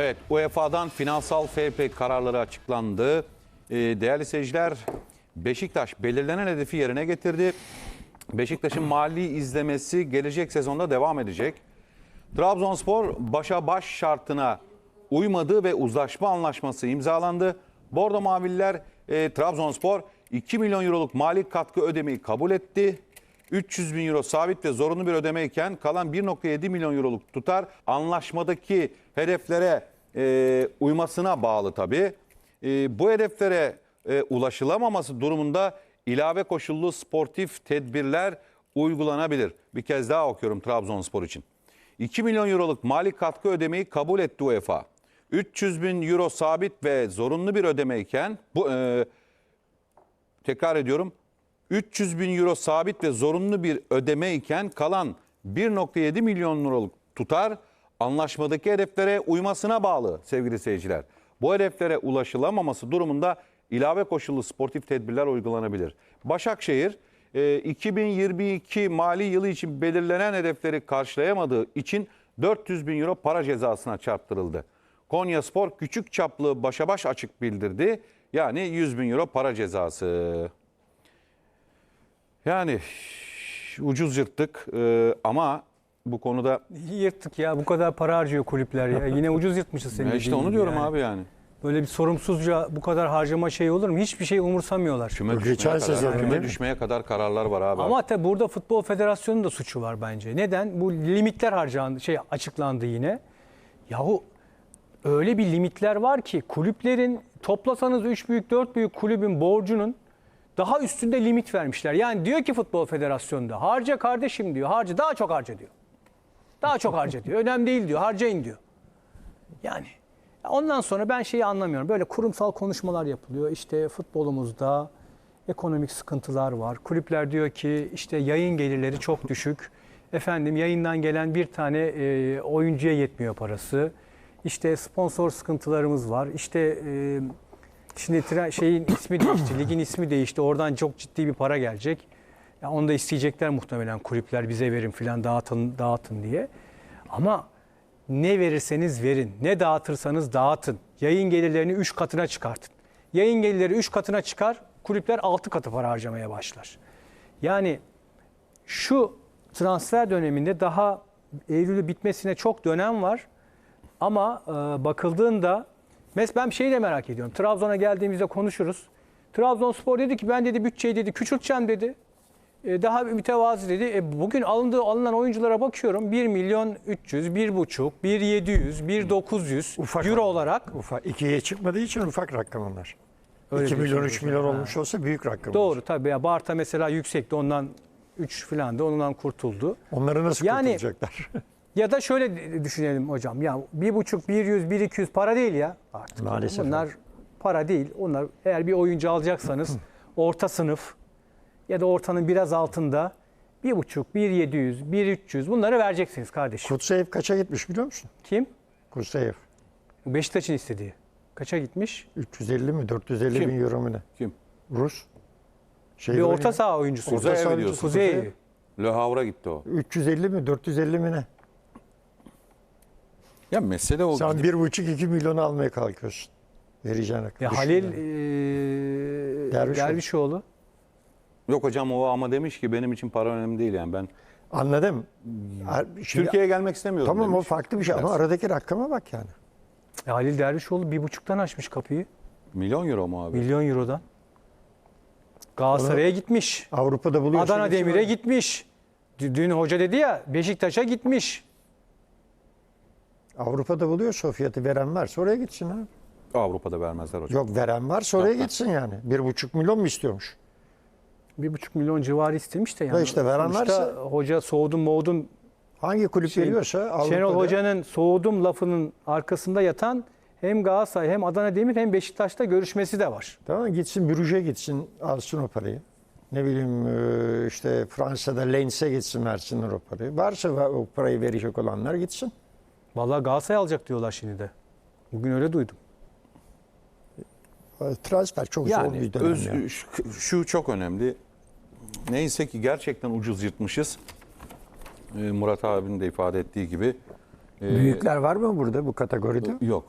Evet, UEFA'dan finansal FP kararları açıklandı. Ee, değerli seyirciler, Beşiktaş belirlenen hedefi yerine getirdi. Beşiktaş'ın mali izlemesi gelecek sezonda devam edecek. Trabzonspor başa baş şartına uymadı ve uzlaşma anlaşması imzalandı. Bordo Mavililer e, Trabzonspor 2 milyon euroluk mali katkı ödemeyi kabul etti. 300 bin euro sabit ve zorunlu bir ödeme iken kalan 1.7 milyon euroluk tutar anlaşmadaki hedeflere e, uymasına bağlı tabii. E, bu hedeflere e, ulaşılamaması durumunda ilave koşullu sportif tedbirler uygulanabilir. Bir kez daha okuyorum Trabzonspor için. 2 milyon euroluk mali katkı ödemeyi kabul etti UEFA. 300 bin euro sabit ve zorunlu bir ödeme iken bu e, tekrar ediyorum 300 bin euro sabit ve zorunlu bir ödeme iken kalan 1.7 milyon euroluk tutar anlaşmadaki hedeflere uymasına bağlı sevgili seyirciler. Bu hedeflere ulaşılamaması durumunda ilave koşullu sportif tedbirler uygulanabilir. Başakşehir e, 2022 mali yılı için belirlenen hedefleri karşılayamadığı için 400 bin euro para cezasına çarptırıldı. Konya Spor küçük çaplı başa baş açık bildirdi. Yani 100 bin euro para cezası. Yani ucuz yırttık e, ama bu konuda Yırttık ya bu kadar para harcıyor kulüpler ya. Yine ucuz yırtmışız senin Ya işte onu diyorum yani. abi yani. Böyle bir sorumsuzca bu kadar harcama şey olur mu? Hiçbir şey umursamıyorlar. Küme Bu düşmeye geçen kadar, sezon küme düşmeye kadar kararlar var abi. Ama tabii burada Futbol Federasyonu'nun da suçu var bence. Neden? Bu limitler harcandı, şey açıklandı yine. Yahu öyle bir limitler var ki kulüplerin toplasanız 3 büyük 4 büyük kulübün borcunun daha üstünde limit vermişler. Yani diyor ki Futbol Federasyonu'nda harca kardeşim diyor. Harca daha çok harca diyor. Daha çok harca diyor. Önemli değil diyor. Harcayın diyor. Yani ondan sonra ben şeyi anlamıyorum. Böyle kurumsal konuşmalar yapılıyor. İşte futbolumuzda ekonomik sıkıntılar var. Kulüpler diyor ki işte yayın gelirleri çok düşük. Efendim yayından gelen bir tane e, oyuncuya yetmiyor parası. İşte sponsor sıkıntılarımız var. İşte e, şimdi tre- şeyin ismi değişti, ligin ismi değişti. Oradan çok ciddi bir para gelecek. Ya onu da isteyecekler muhtemelen kulüpler bize verin filan dağıtın dağıtın diye. Ama ne verirseniz verin, ne dağıtırsanız dağıtın. Yayın gelirlerini 3 katına çıkartın. Yayın gelirleri 3 katına çıkar, kulüpler 6 katı para harcamaya başlar. Yani şu transfer döneminde daha Eylül'ü bitmesine çok dönem var. Ama e, bakıldığında mes ben bir şeyi de merak ediyorum. Trabzon'a geldiğimizde konuşuruz. Trabzonspor dedi ki ben dedi bütçeyi dedi küçülteceğim dedi. E, daha bir mütevazi dedi. E, bugün alındığı alınan oyunculara bakıyorum. 1 milyon 300, 1,5, 1 700, 1 900 Ufak euro rakam. olarak. Ufak. ikiye çıkmadığı için ufak rakam onlar. Öyle 2 milyon 3 diyorsunuz milyon hocam. olmuş olsa büyük rakam. Doğru olur. tabii. Ya Barta mesela yüksekti ondan 3 falan da ondan kurtuldu. Onları nasıl Yani- kurtulacaklar? Ya da şöyle düşünelim hocam. Ya bir buçuk, bir yüz, bir iki yüz para değil ya artık. Maalesef Bunlar para değil. Onlar eğer bir oyuncu alacaksanız orta sınıf ya da ortanın biraz altında bir buçuk, bir yedi yüz, bir üç yüz bunları vereceksiniz kardeşim. Kutsayev kaça gitmiş biliyor musun? Kim? Kutsayev. Beşiktaş'ın istediği. Kaça gitmiş? 350 mi 450 Kim? bin euro mu ne? Kim? Rus. Şey Bir orta saha oyuncusu. Kuzey Orta evi saha diyorsun. Kuzey. Le Havre'a gitti o. 350 mi 450 mi ne? Ya mesele o. Sen 1,5-2 milyonu almaya kalkıyorsun. Vereceğin rakam. Ya Halil eee, Dervişoğlu. Dervişoğlu. Yok hocam o ama demiş ki benim için para önemli değil yani ben Anladım. Şimdi, Türkiye'ye gelmek istemiyorum Tamam demiş. o farklı bir şey ama aradaki rakama bak yani. Ya Halil Dervişoğlu bir buçuktan açmış kapıyı. Milyon euro mu abi? Milyon eurodan. Galatasaray'a gitmiş. Avrupa'da buluyorsun. Adana Demir'e gitmiş. Dün hoca dedi ya Beşiktaş'a gitmiş. Avrupa'da buluyorsa o fiyatı veren varsa oraya gitsin abi. Avrupa'da vermezler hocam. Yok veren varsa oraya gitsin yani. Bir buçuk milyon mu istiyormuş? Bir buçuk milyon civarı istemiş de yani. Ya işte veren Sonuçta varsa- hoca soğudum moğudum. Hangi kulüp Şey, veriyorsa Avrupa'da. Şenol Hoca'nın soğudum lafının arkasında yatan hem Galatasaray hem Adana Demir hem Beşiktaş'ta görüşmesi de var. Tamam gitsin Brüj'e gitsin alsın o parayı. Ne bileyim e, işte Fransa'da Lens'e gitsin versinler o parayı. Varsa o parayı verecek olanlar gitsin. Vallahi Galatasaray alacak diyorlar şimdi de. Bugün öyle duydum. Transfer çok zor Yani bir dönem. öz- ya. şu, şu çok önemli. Neyse ki gerçekten ucuz yırtmışız. Ee, Murat abinin de ifade ettiği gibi. Ee, Büyükler var mı burada bu kategoride? Yok.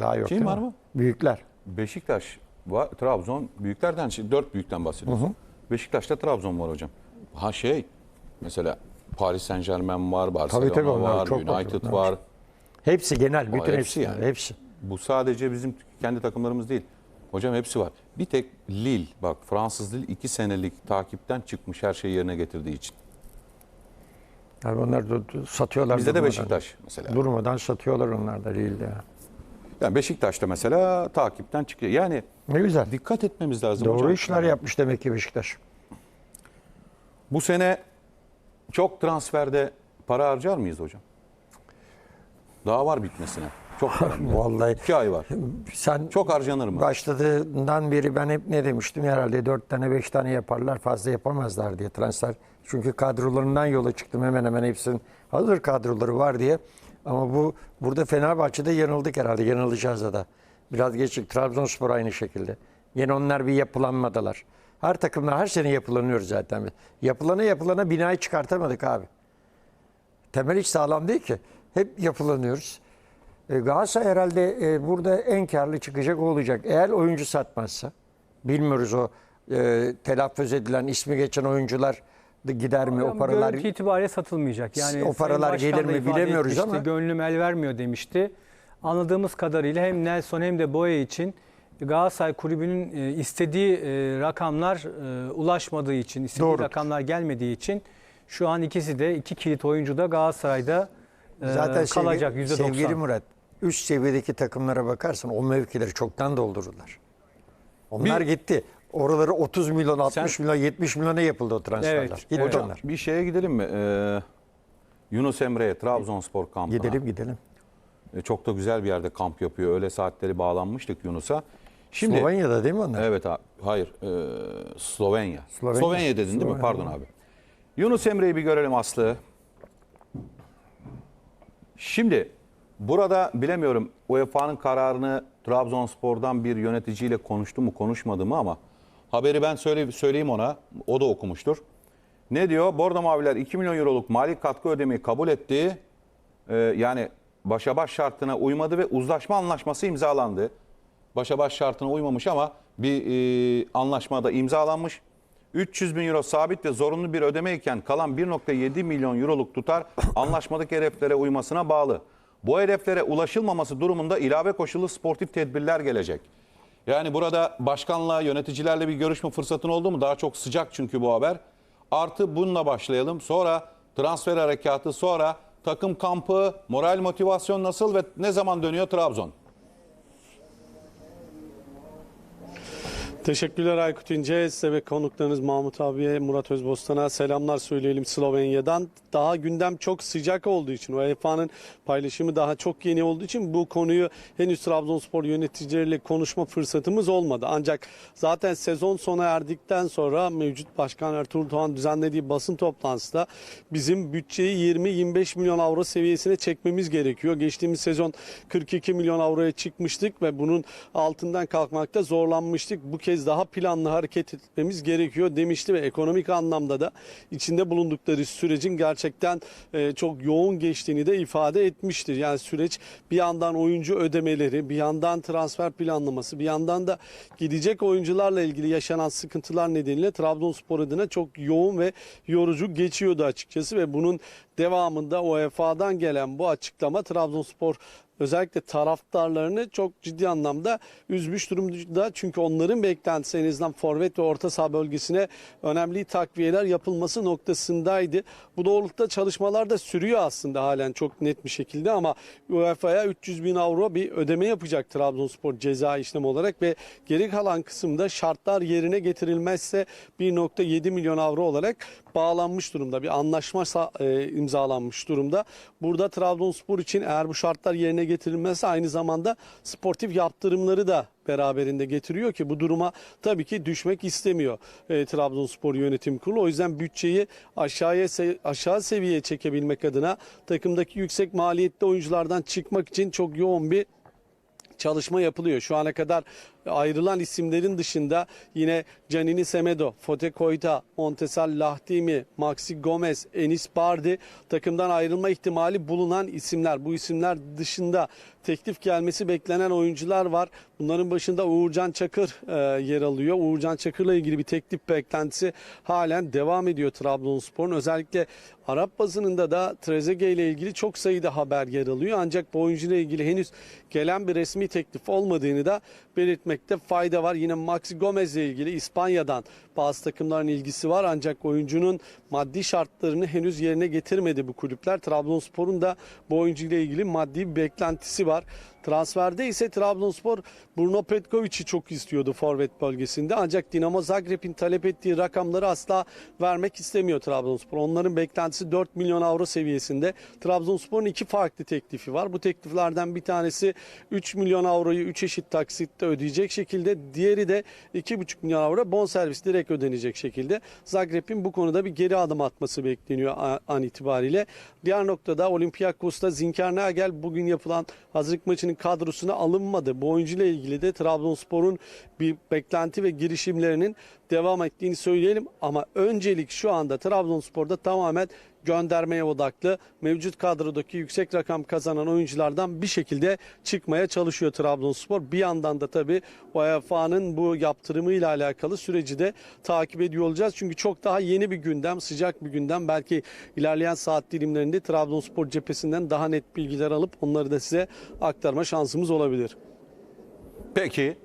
Daha yok Kim var mı? Büyükler. Beşiktaş var, Trabzon büyüklerden, dört büyükten bahsediyoruz. Beşiktaş'ta Trabzon var hocam. Ha şey, mesela Paris Saint Germain var, Barcelona tabii, onlar var, çok United var. Hepsi genel. Bütün hepsi hepsi, yani. Hepsi. Bu sadece bizim kendi takımlarımız değil. Hocam hepsi var. Bir tek Lille, bak Fransız Lille iki senelik takipten çıkmış her şeyi yerine getirdiği için. Yani onlar da satıyorlar. Bizde de durmadan. Beşiktaş mesela. Durmadan satıyorlar onlar da Lille'de. ya. Yani Beşiktaş'ta mesela takipten çıkıyor. Yani Ne güzel. dikkat etmemiz lazım Doğru hocam. işler yapmış demek ki Beşiktaş. Bu sene çok transferde para harcar mıyız hocam? Daha var bitmesine. Çok de. Vallahi İki ay var. sen Çok harcanır mı? başladığından beri ben hep ne demiştim herhalde dört tane beş tane yaparlar fazla yapamazlar diye transfer. Çünkü kadrolarından yola çıktım hemen hemen hepsinin hazır kadroları var diye. Ama bu burada Fenerbahçe'de yanıldık herhalde yanılacağız da da. Biraz geçtik Trabzonspor aynı şekilde. Yine onlar bir yapılanmadılar. Her takımlar her sene yapılanıyor zaten. Yapılana yapılana binayı çıkartamadık abi. Temel hiç sağlam değil ki. Hep yapılanıyoruz. E, Galatasaray herhalde e, burada en karlı çıkacak o olacak. Eğer oyuncu satmazsa, bilmiyoruz o e, telaffuz edilen ismi geçen oyuncular da gider mi o paralar? görüntü itibariyle satılmayacak. Yani O paralar gelir mi bilemiyoruz etmişti, ama- Gönlüm el vermiyor demişti. Anladığımız kadarıyla hem Nelson hem de Boya için Galatasaray kulübünün e, istediği e, rakamlar e, ulaşmadığı için, istediği Doğrudur. rakamlar gelmediği için şu an ikisi de iki kilit oyuncu da Galatasaray'da Zaten kalacak sevgi- %90. sevgili Murat, üst seviyedeki takımlara bakarsan o mevkileri çoktan doldururlar. Onlar Bir- gitti. Oraları 30 milyon, 60 milyon, 70 milyona yapıldı o transferler. Evet, Gitti evet. Onlar. bir şeye gidelim mi? Ee, Yunus Emre'ye Trabzonspor kampına. Gidelim gidelim. E, Çok da güzel bir yerde kamp yapıyor. Öyle saatleri bağlanmıştık Yunus'a. Şimdi Slovenya'da değil mi onlar? Evet abi. Hayır. e, Slovenya. Slovenya. Slovenya. dedin değil mi? Slovenya. Pardon abi. Yunus Emre'yi bir görelim Aslı. Şimdi burada bilemiyorum UEFA'nın kararını Trabzonspor'dan bir yöneticiyle konuştu mu konuşmadı mı ama haberi ben söyle, söyleyeyim ona. O da okumuştur. Ne diyor? Bordo Maviler 2 milyon euroluk mali katkı ödemeyi kabul etti. Ee, yani başa baş şartına uymadı ve uzlaşma anlaşması imzalandı. Başa baş şartına uymamış ama bir e, anlaşmada imzalanmış. 300 bin euro sabit ve zorunlu bir ödeme iken kalan 1.7 milyon euroluk tutar anlaşmadaki hedeflere uymasına bağlı. Bu hedeflere ulaşılmaması durumunda ilave koşullu sportif tedbirler gelecek. Yani burada başkanla, yöneticilerle bir görüşme fırsatın oldu mu? Daha çok sıcak çünkü bu haber. Artı bununla başlayalım. Sonra transfer harekatı, sonra takım kampı, moral motivasyon nasıl ve ne zaman dönüyor Trabzon? Teşekkürler Aykut İnce. Size ve konuklarınız Mahmut abiye, Murat Özbostan'a selamlar söyleyelim Slovenya'dan. Daha gündem çok sıcak olduğu için, UEFA'nın paylaşımı daha çok yeni olduğu için bu konuyu henüz Trabzonspor yöneticileriyle konuşma fırsatımız olmadı. Ancak zaten sezon sona erdikten sonra mevcut başkan Ertuğrul Doğan düzenlediği basın toplantısında bizim bütçeyi 20-25 milyon avro seviyesine çekmemiz gerekiyor. Geçtiğimiz sezon 42 milyon avroya çıkmıştık ve bunun altından kalkmakta zorlanmıştık. Bu kez daha planlı hareket etmemiz gerekiyor demişti ve ekonomik anlamda da içinde bulundukları sürecin gerçekten e, çok yoğun geçtiğini de ifade etmiştir. Yani süreç bir yandan oyuncu ödemeleri, bir yandan transfer planlaması, bir yandan da gidecek oyuncularla ilgili yaşanan sıkıntılar nedeniyle Trabzonspor adına çok yoğun ve yorucu geçiyordu açıkçası ve bunun devamında UEFA'dan gelen bu açıklama Trabzonspor özellikle taraftarlarını çok ciddi anlamda üzmüş durumda. Çünkü onların beklentisi en azından forvet ve orta saha bölgesine önemli takviyeler yapılması noktasındaydı. Bu doğrultuda çalışmalar da sürüyor aslında halen çok net bir şekilde ama UEFA'ya 300 bin avro bir ödeme yapacak Trabzonspor ceza işlemi olarak ve geri kalan kısımda şartlar yerine getirilmezse 1.7 milyon avro olarak bağlanmış durumda. Bir anlaşma e, imzalanmış durumda. Burada Trabzonspor için eğer bu şartlar yerine getirilmezse aynı zamanda sportif yaptırımları da beraberinde getiriyor ki bu duruma tabii ki düşmek istemiyor e, Trabzonspor Yönetim Kurulu. O yüzden bütçeyi aşağıya aşağı seviyeye çekebilmek adına takımdaki yüksek maliyetli oyunculardan çıkmak için çok yoğun bir çalışma yapılıyor. Şu ana kadar ayrılan isimlerin dışında yine Canini Semedo, Fote Koyta, Montesal Lahdimi, Maxi Gomez, Enis Bardi takımdan ayrılma ihtimali bulunan isimler. Bu isimler dışında teklif gelmesi beklenen oyuncular var. Bunların başında Uğurcan Çakır e, yer alıyor. Uğurcan Çakır'la ilgili bir teklif beklentisi halen devam ediyor Trabzonspor'un. Özellikle Arap basınında da Trezeguet ile ilgili çok sayıda haber yer alıyor. Ancak bu oyuncuyla ilgili henüz gelen bir resmi teklif olmadığını da belirtmekte fayda var. Yine Maxi Gomez ile ilgili İspanya'dan bazı takımların ilgisi var. Ancak oyuncunun maddi şartlarını henüz yerine getirmedi bu kulüpler. Trabzonspor'un da bu oyuncuyla ilgili maddi bir beklentisi var. Transferde ise Trabzonspor Bruno Petkovic'i çok istiyordu forvet bölgesinde. Ancak Dinamo Zagreb'in talep ettiği rakamları asla vermek istemiyor Trabzonspor. Onların beklentisi 4 milyon avro seviyesinde. Trabzonspor'un iki farklı teklifi var. Bu tekliflerden bir tanesi 3 milyon avroyu 3 eşit taksitte ödeyecek şekilde. Diğeri de 2,5 milyon avro bonservis direkt ödenecek şekilde. Zagreb'in bu konuda bir geri adım atması bekleniyor an itibariyle. Diğer noktada Olympiakos'ta Zinker Nagel bugün yapılan hazırlık maçının kadrosuna alınmadı. Bu oyuncuyla ilgili de Trabzonspor'un bir beklenti ve girişimlerinin devam ettiğini söyleyelim. Ama öncelik şu anda Trabzonspor'da tamamen göndermeye odaklı. Mevcut kadrodaki yüksek rakam kazanan oyunculardan bir şekilde çıkmaya çalışıyor Trabzonspor. Bir yandan da tabii UEFA'nın bu yaptırımıyla alakalı süreci de takip ediyor olacağız. Çünkü çok daha yeni bir gündem, sıcak bir gündem. Belki ilerleyen saat dilimlerinde Trabzonspor cephesinden daha net bilgiler alıp onları da size aktarma şansımız olabilir. Peki